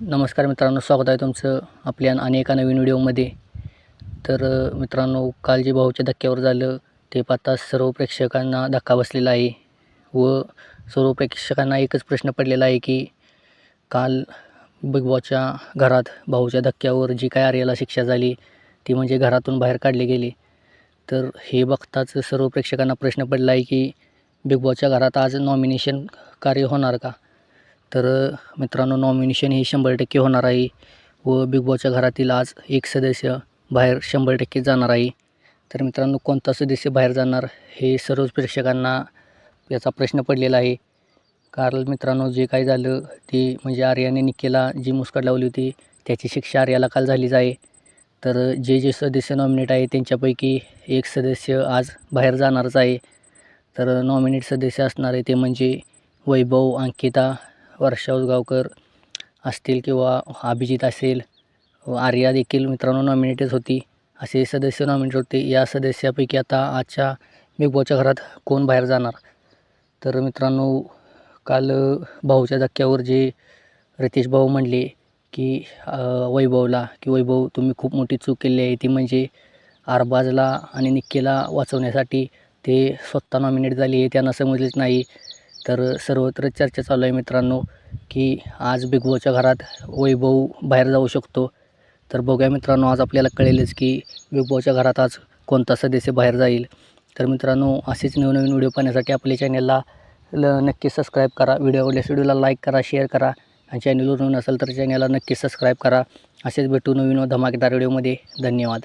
नमस्कार मित्रांनो स्वागत आहे तुमचं आपल्या आणि एका नवीन व्हिडिओमध्ये. तर मित्रांनो काल जे भाऊच्या धक्क्यावर झालं ते पाहता सर्व प्रेक्षकांना धक्का बसलेला आहे. व सर्व प्रेक्षकांना एकच प्रश्न पडलेला आहे की काल बिग बॉसच्या घरात भाऊच्या धक्क्यावर जी काय आर्याला शिक्षा झाली ती म्हणजे घरातून बाहेर काढले गेले. तर हे बघताच सर्व प्रेक्षकांना प्रश्न पडला आहे की बिग बॉसच्या घरात आज नॉमिनेशन कार्य होणार का? तर मित्रांनो नॉमिनेशन हे शंभर टक्के होणार आहे व बिग बॉसच्या घरातील आज एक सदस्य बाहेर शंभर टक्के जाणार आहे. तर मित्रांनो कोणता सदस्य बाहेर जाणार हे सर्वच प्रेक्षकांना याचा प्रश्न पडलेला आहे. कारण मित्रांनो जे काय झालं ते म्हणजे आर्याने निकेला जी मुस्कट लावली होती त्याची शिक्षा आर्याला काल झालीच आहे. तर जे जे सदस्य नॉमिनेट आहे त्यांच्यापैकी एक सदस्य आज बाहेर जाणारच आहे. तर नॉमिनेट सदस्य असणारे ते म्हणजे वैभव अंकिता वर्षा उसगावकर असतील किंवा अभिजित असेल आर्या देखील मित्रांनो नॉमिनेटेड होती. असे सदस्य नॉमिनेट होते. या सदस्यापैकी आता आजच्या बिग बॉसच्या घरात कोण बाहेर जाणार? तर मित्रांनो काल भाऊच्या धक्क्यावर जे रितेश भाऊ म्हणले की वैभवला की वैभव तुम्ही खूप मोठी चूक केली आहे. ती म्हणजे आरबाजला आणि निक्कीला वाचवण्यासाठी ते स्वतः नॉमिनेट झाले हे त्यांना समजलेच नाही. तर सर्वत्र चर्चा चालू आहे मित्रांनो की आज बिग बॉच्या घरात वैभव बाहेर जाऊ शकतो. तर बघूया मित्रांनो आज आपल्याला कळेलच की बिग बॉच्या घरात आज कोणता सदस्य बाहेर जाईल. तर मित्रांनो असेच नवनवीन व्हिडिओ पाहण्यासाठी आपल्या चॅनलला ल नक्की सबस्क्राईब करा. व्हिडिओ आवडल्यास व्हिडिओला लाईक करा शेअर करा. आणि चॅनलवर नवीन असेल तर चॅनलला नक्की सबस्क्राईब करा. असेच भेटू नवीन व धमाकेदार व्हिडिओमध्ये धन्यवाद.